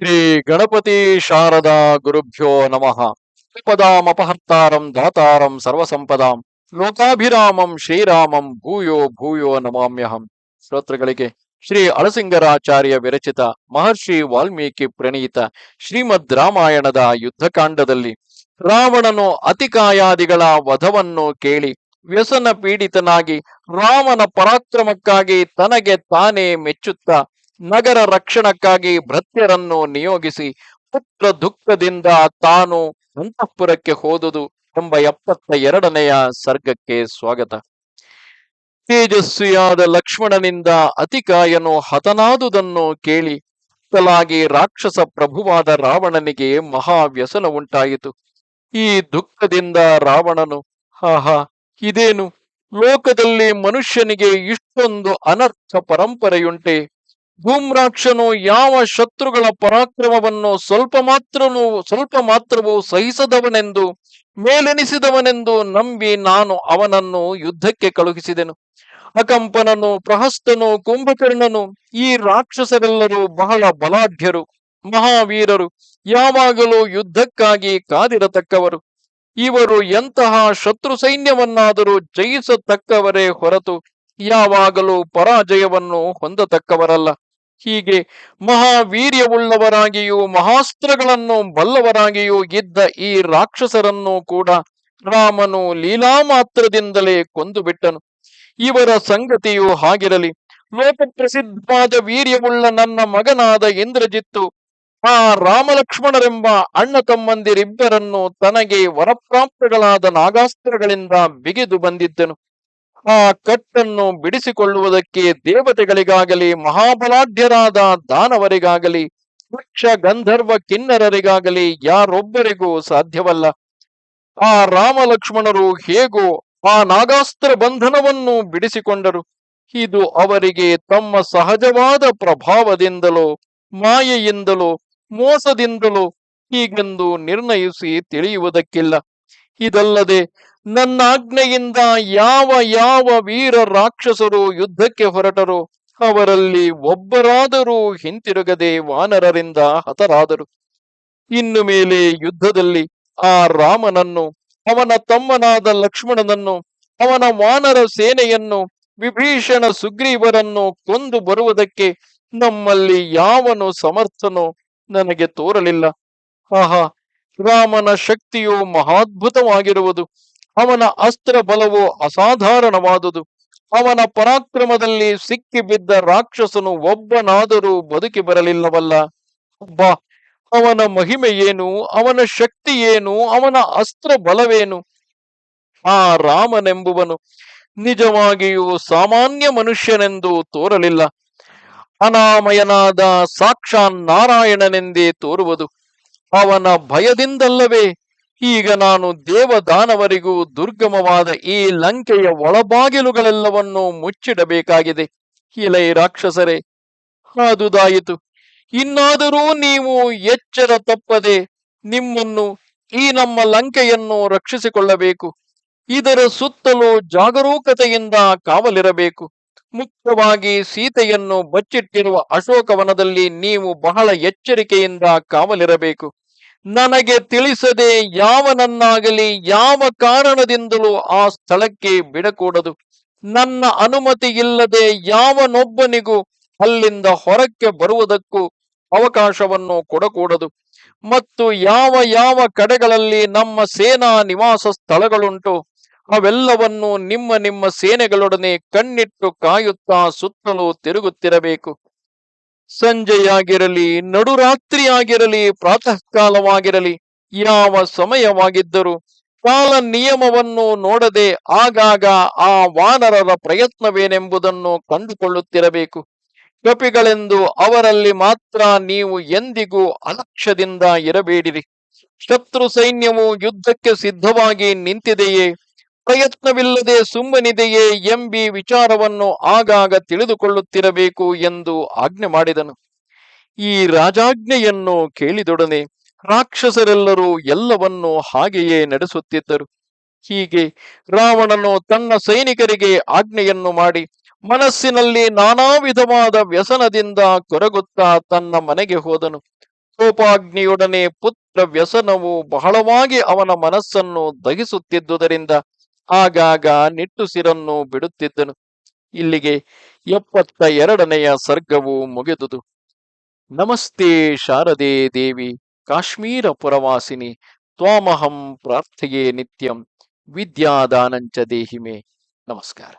ಶ್ರೀ ಗಣಪತಿ ಶಾರದಾ ಗುರುಭ್ಯೋ ನಮಃ. ಪದಾಮಪಹರ್ತಾರಂ ದಾತಾರಂ ಸರ್ವಸಂಪದಾಂ. ಲೋಕಾಭಿರಾಮಂ ಶ್ರೀರಾಮಂ ಭೂಯೋ ಭೂಯೋ ನಮಾಮ್ಯಹಂ. ಶ್ರೋತೃಗಳಿಗೆ ಶ್ರೀ ಅಳಸಿಂಗರಾಚಾರ್ಯ ವಿರಚಿತ ಮಹರ್ಷಿ ವಾಲ್ಮೀಕಿ ಪ್ರಣೀತ ಶ್ರೀಮದ್ ರಾಮಾಯಣದ ಯುದ್ಧಕಾಂಡದಲ್ಲಿ ರಾವಣನು ಅತಿಕಾಯಾದಿಗಳ ವಧವನ್ನು ಕೇಳಿ ವ್ಯಸನ ಪೀಡಿತನಾಗಿ ರಾಮನ ಪರಾಕ್ರಮಕ್ಕಾಗಿ ತನಗೆ ತಾನೇ ಮೆಚ್ಚುತ್ತಾ ನಗರ ರಕ್ಷಣಕ್ಕಾಗಿ ಭೃತ್ಯರನ್ನು ನಿಯೋಗಿಸಿ ಪುತ್ರ ದುಃಖದಿಂದ ತಾನು ಅಂತಃಪುರಕ್ಕೆ ಹೋದುದು ಎಂಬ ಎಪ್ಪತ್ತ ಎರಡನೆಯ ಸರ್ಗಕ್ಕೆ ಸ್ವಾಗತ. ತೇಜಸ್ವಿಯಾದ ಲಕ್ಷ್ಮಣನಿಂದ ಅತಿಕಾಯನು ಹತನಾದುದನ್ನು ಕೇಳಿ ಲಾಗಿ ರಾಕ್ಷಸ ಪ್ರಭುವಾದ ರಾವಣನಿಗೆ ಮಹಾ ವ್ಯಸನ ಉಂಟಾಯಿತು. ಈ ದುಃಖದಿಂದ ರಾವಣನು ಹಾಹಾ ಇದೇನು? ಲೋಕದಲ್ಲಿ ಮನುಷ್ಯನಿಗೆ ಇಷ್ಟೊಂದು ಅನರ್ಥ ಪರಂಪರೆಯುಂಟೆ? ಭೂಮ್ರಾಕ್ಷನು ಯಾವ ಶತ್ರುಗಳ ಪರಾಕ್ರಮವನ್ನು ಸ್ವಲ್ಪ ಮಾತ್ರನು, ಸ್ವಲ್ಪ ಮಾತ್ರವೂ ಸಹಿಸದವನೆಂದು, ಮೇಲೆನಿಸಿದವನೆಂದು ನಂಬಿ ನಾನು ಅವನನ್ನು ಯುದ್ಧಕ್ಕೆ ಕಳುಹಿಸಿದೆನು. ಅಕಂಪನನು, ಪ್ರಹಸ್ತನು, ಕುಂಭಕರ್ಣನು, ಈ ರಾಕ್ಷಸರೆಲ್ಲರೂ ಬಹಳ ಬಲಾಢ್ಯರು, ಮಹಾವೀರರು, ಯಾವಾಗಲೂ ಯುದ್ಧಕ್ಕಾಗಿ ಕಾದಿರತಕ್ಕವರು. ಇವರು ಎಂತಹ ಶತ್ರು ಸೈನ್ಯವನ್ನಾದರೂ ಜಯಿಸತಕ್ಕವರೇ ಹೊರತು, ಯಾವಾಗಲೂ ಪರಾಜಯವನ್ನು ಹೊಂದತಕ್ಕವರಲ್ಲ. ಹೀಗೆ ಮಹಾವೀರ್ಯವುಳ್ಳವರಾಗಿಯೂ ಮಹಾಸ್ತ್ರಗಳನ್ನು ಬಲ್ಲವರಾಗಿಯೂ ಇದ್ದ ಈ ರಾಕ್ಷಸರನ್ನು ಕೂಡ ರಾಮನು ಲೀಲಾ ಮಾತ್ರದಿಂದಲೇ ಕೊಂದು ಬಿಟ್ಟನು ಇವರ ಸಂಗತಿಯು ಹಾಗಿರಲಿ. ಲೋಕಪ್ರಸಿದ್ಧವಾದ ವೀರ್ಯವುಳ್ಳ ನನ್ನ ಮಗನಾದ ಇಂದ್ರಜಿತ್ತು ಆ ರಾಮಲಕ್ಷ್ಮಣರೆಂಬ ಅಣ್ಣ ತಮ್ಮಂದಿರಿಬ್ಬರನ್ನು ತನಗೆ ವರಪ್ರಾಪ್ತಗಳಾದ ನಾಗಾಸ್ತ್ರಗಳಿಂದ ಬಿಗಿದು ಬಂದಿದ್ದನು. ಆ ಕಟ್ಟನ್ನು ಬಿಡಿಸಿಕೊಳ್ಳುವುದಕ್ಕೆ ದೇವತೆಗಳಿಗಾಗಲಿ, ಮಹಾಬಲಾಢ್ಯರಾದ ದಾನವರಿಗಾಗಲಿ ವೃಕ್ಷ ಗಂಧರ್ವ ಕಿನ್ನರರಿಗಾಗಲಿ ಯಾರೊಬ್ಬರಿಗೂ ಸಾಧ್ಯವಲ್ಲ. ಆ ರಾಮಲಕ್ಷ್ಮಣರು ಹೇಗೋ ಆ ನಾಗಾಸ್ತ್ರ ಬಂಧನವನ್ನು ಬಿಡಿಸಿಕೊಂಡರು. ಇದು ಅವರಿಗೆ ತಮ್ಮ ಸಹಜವಾದ ಪ್ರಭಾವದಿಂದಲೋ, ಮಾಯೆಯಿಂದಲೋ, ಮೋಸದಿಂದಲೋ ಹೀಗೆಂದು ನಿರ್ಣಯಿಸಿ ತಿಳಿಯುವುದಕ್ಕಿಲ್ಲ. ಇದಲ್ಲದೆ ನನ್ನ ಆಜ್ಞೆಯಿಂದ ಯಾವ ಯಾವ ವೀರ ರಾಕ್ಷಸರು ಯುದ್ಧಕ್ಕೆ ಹೊರಟರು, ಅವರಲ್ಲಿ ಒಬ್ಬರಾದರೂ ಹಿಂತಿರುಗದೆ ವಾನರರಿಂದ ಹತರಾದರು. ಇನ್ನು ಮೇಲೆ ಯುದ್ಧದಲ್ಲಿ ಆ ರಾಮನನ್ನು, ಅವನ ತಮ್ಮನಾದ ಲಕ್ಷ್ಮಣನನ್ನು, ಅವನ ವಾನರ ಸೇನೆಯನ್ನು, ವಿಭೀಷಣ ಸುಗ್ರೀವರನ್ನು ಕೊಂದು ಬರುವುದಕ್ಕೆ ನಮ್ಮಲ್ಲಿ ಯಾವನು ಸಮರ್ಥನೋ ನನಗೆ ತೋರಲಿಲ್ಲ. ಆಹಾ, ರಾಮನ ಶಕ್ತಿಯು ಮಹಾದ್ಭುತವಾಗಿರುವುದು. ಅವನ ಅಸ್ತ್ರ ಬಲವು ಅಸಾಧಾರಣವಾದುದು. ಅವನ ಪರಾಕ್ರಮದಲ್ಲಿ ಸಿಕ್ಕಿ ಬಿದ್ದ ರಾಕ್ಷಸನು ಒಬ್ಬನಾದರೂ ಬದುಕಿ ಬರಲಿಲ್ಲವಲ್ಲ. ಒಬ್ಬ ಅವನ ಮಹಿಮೆ ಏನು? ಅವನ ಶಕ್ತಿ ಏನು? ಅವನ ಅಸ್ತ್ರ ಬಲವೇನು ಆ ರಾಮನೆಂಬುವನು ನಿಜವಾಗಿಯೂ ಸಾಮಾನ್ಯ ಮನುಷ್ಯನೆಂದು ತೋರಲಿಲ್ಲ. ಅನಾಮಯನಾದ ಸಾಕ್ಷಾನ್ ನಾರಾಯಣನೆಂದೇ ತೋರುವುದು. ಅವನ ಭಯದಿಂದಲ್ಲವೇ ಈಗ ನಾನು ದೇವದಾನವರಿಗೂ ದುರ್ಗಮವಾದ ಈ ಲಂಕೆಯ ಒಳಬಾಗಿಲುಗಳೆಲ್ಲವನ್ನೂ ಮುಚ್ಚಿಡಬೇಕಾಗಿದೆ. ಇಲೈ ರಾಕ್ಷಸರೇ ಅದುದಾಯಿತು ಇನ್ನಾದರೂ ನೀವು ಎಚ್ಚರ ತಪ್ಪದೆ ನಿಮ್ಮನ್ನು ಈ ನಮ್ಮ ಲಂಕೆಯನ್ನು ರಕ್ಷಿಸಿಕೊಳ್ಳಬೇಕು. ಇದರ ಸುತ್ತಲೂ ಜಾಗರೂಕತೆಯಿಂದ ಕಾವಲಿರಬೇಕು. ಮುಖ್ಯವಾಗಿ ಸೀತೆಯನ್ನು ಬಚ್ಚಿಟ್ಟಿರುವ ಅಶೋಕವನದಲ್ಲಿ ನೀವು ಬಹಳ ಎಚ್ಚರಿಕೆಯಿಂದ ಕಾವಲಿರಬೇಕು. ನನಗೆ ತಿಳಿಸದೆ ಯಾವನನ್ನಾಗಲಿ ಯಾವ ಕಾರಣದಿಂದಲೂ ಆ ಸ್ಥಳಕ್ಕೆ ಬಿಡಕೂಡದು. ನನ್ನ ಅನುಮತಿ ಇಲ್ಲದೆ ಯಾವನೊಬ್ಬನಿಗೂ ಅಲ್ಲಿಂದ ಹೊರಕ್ಕೆ ಬರುವುದಕ್ಕೂ ಅವಕಾಶವನ್ನು ಕೊಡಕೂಡದು. ಮತ್ತು ಯಾವ ಯಾವ ಕಡೆಗಳಲ್ಲಿ ನಮ್ಮ ಸೇನಾ ನಿವಾಸ ಸ್ಥಳಗಳುಂಟು, ಅವೆಲ್ಲವನ್ನು ನಿಮ್ಮ ನಿಮ್ಮ ಸೇನೆಗಳೊಡನೆ ಕಣ್ಣಿಟ್ಟು ಕಾಯುತ್ತಾ ಸುತ್ತಲೂ ತಿರುಗುತ್ತಿರಬೇಕು. ಸಂಜೆಯಾಗಿರಲಿ, ನಡುರಾತ್ರಿಯಾಗಿರಲಿ ಪ್ರಾತಃ ಕಾಲವಾಗಿರಲಿ ಯಾವ ಸಮಯವಾಗಿದ್ದರೂ ಕಾಲ ನಿಯಮವನ್ನು ನೋಡದೆ ಆಗಾಗ ಆ ವಾನರರ ಪ್ರಯತ್ನವೇನೆಂಬುದನ್ನು ಕಂಡುಕೊಳ್ಳುತ್ತಿರಬೇಕು. ಕಪಿಗಳೆಂದು ಅವರಲ್ಲಿ ಮಾತ್ರ ನೀವು ಎಂದಿಗೂ ಅಲಕ್ಷ್ಯದಿಂದ ಇರಬೇಡಿರಿ. ಶತ್ರು ಸೈನ್ಯವು ಯುದ್ಧಕ್ಕೆ ಸಿದ್ಧವಾಗಿ ನಿಂತಿದೆಯೇ? ಪ್ರಯತ್ನವಿಲ್ಲದೆ ಸುಮ್ಮನಿದೆಯೇ ಎಂಬಿ ವಿಚಾರವನ್ನು ಆಗಾಗ ತಿಳಿದುಕೊಳ್ಳುತ್ತಿರಬೇಕು ಎಂದು ಆಜ್ಞೆ ಮಾಡಿದನು. ಈ ರಾಜಾಜ್ಞೆಯನ್ನು ಕೇಳಿದೊಡನೆ ರಾಕ್ಷಸರೆಲ್ಲರೂ ಎಲ್ಲವನ್ನೂ ಹಾಗೆಯೇ ನಡೆಸುತ್ತಿದ್ದರು. ಹೀಗೆ ರಾವಣನು ತನ್ನ ಸೈನಿಕರಿಗೆ ಆಜ್ಞೆಯನ್ನು ಮಾಡಿ ಮನಸ್ಸಿನಲ್ಲಿ ನಾನಾ ವಿಧವಾದ ವ್ಯಸನದಿಂದ ಕೊರಗುತ್ತಾ ತನ್ನ ಮನೆಗೆ ಹೋದನು. ಕೋಪಾಗ್ನಿಯೊಡನೆ ಪುತ್ರ ವ್ಯಸನವು ಬಹಳವಾಗಿ ಅವನ ಮನಸ್ಸನ್ನು ದಹಿಸುತ್ತಿದ್ದುದರಿಂದ ಆಗಾಗ ನಿಟ್ಟುಸಿರನ್ನು ಬಿಡುತ್ತಿದ್ದನು. ಇಲ್ಲಿಗೆ ಎಪ್ಪತ್ತ ಎರಡನೆಯ ಸರ್ಗವು ಮುಗಿದುದು. ನಮಸ್ತೆ ಶಾರದೆ ದೇವಿ, ಕಾಶ್ಮೀರ ಪುರವಾಸಿನಿ, ತ್ವಾಮಹಂ ಪ್ರಾರ್ಥೆಯೇ ನಿತ್ಯಂ, ವಿದ್ಯಾದಾನಂಚ ದೇಹಿಮೆ. ನಮಸ್ಕಾರ.